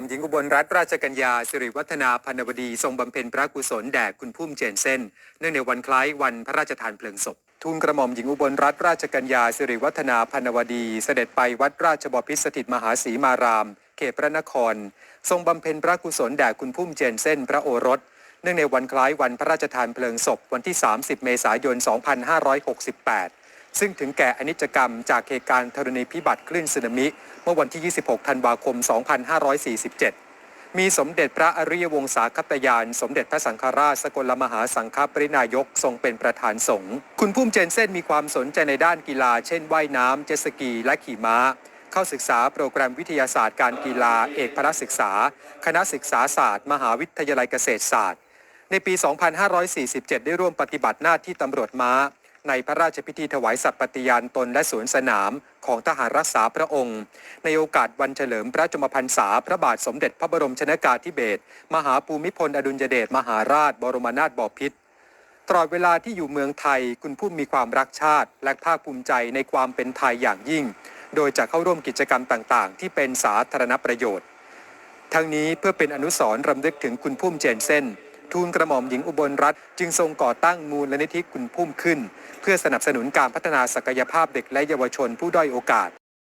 อมหญิงอุบลรัตนราชกัญญาสิริวัฒนาพันวดี ทรงบำเพ็ญพระกุศลแด่คุณพุ่มเจนเซนเนื่องในวันคล้ายวันพระราชทานเพลิงศพทูลกระหม่อมหญิงอุบลรัตนราชกัญญาสิริวัฒนาพันวดี เสด็จไปวัดราชบพิตรสถิตมหาศรีมาราม เขตพระนคร ทรงบำเพ็ญพระกุศลแด่คุณพุ่มเจนเซนพระโอรส เนื่องในวันคล้ายวันพระราชทานเพลิงศพวันที่ 30 เมษายน 2568 ซึ่งถึงแก่อนิจกรรมจากเหตุการณ์ธรณีพิบัติคลื่นสึนามิ เมื่อวันที่ 26 ธันวาคม 2547 มีสมเด็จพระอริยวงศาคตยาน สมเด็จพระสังฆราชสกลมหาสังฆปรินายกทรงเป็นประธานสงฆ์คุณพุ่มเจนเซ่นมีความสนใจในด้านกีฬา เช่นว่ายน้ำเจสกี และขี่ม้า เข้าศึกษาโปรแกรมวิทยาศาสตร์การกีฬา เอกพระศึกษา คณะศึกษาศาสตร์ มหาวิทยาลัยเกษตรศาสตร์ ในปี 2547 ได้ร่วมปฏิบัติหน้าที่ตำรวจม้า ในพระราชพิธีถวายสัตย์ปฏิญาณตนและสวนสนามของทหารรักษาพระองค์ ในโอกาสวันเฉลิมพระชมพรรษาพระบาทสมเด็จพระบรมชนากาธิเบศรมหาภูมิพลอดุลยเดชมหาราช บรมนาถบพิตรตลอดเวลาที่อยู่เมืองไทยคุณผู้มีความรักชาติ และภาคภูมิใจในความเป็นไทยอย่างยิ่ง โดยจะเข้าร่วมกิจกรรมต่างๆ ที่เป็นสาธารณประโยชน์ ทั้งนี้เพื่อเป็นอนุสรณ์รำลึกถึงคุณพุ่มเจนเซ่น ทูลกระหม่อมหญิงอุบลรัตน์จึงทรงก่อตั้งมูลนิธิคุณพุ่มขึ้น เพื่อสนับสนุนการพัฒนาศักยภาพเด็กและเยาวชนผู้ด้อยโอกาส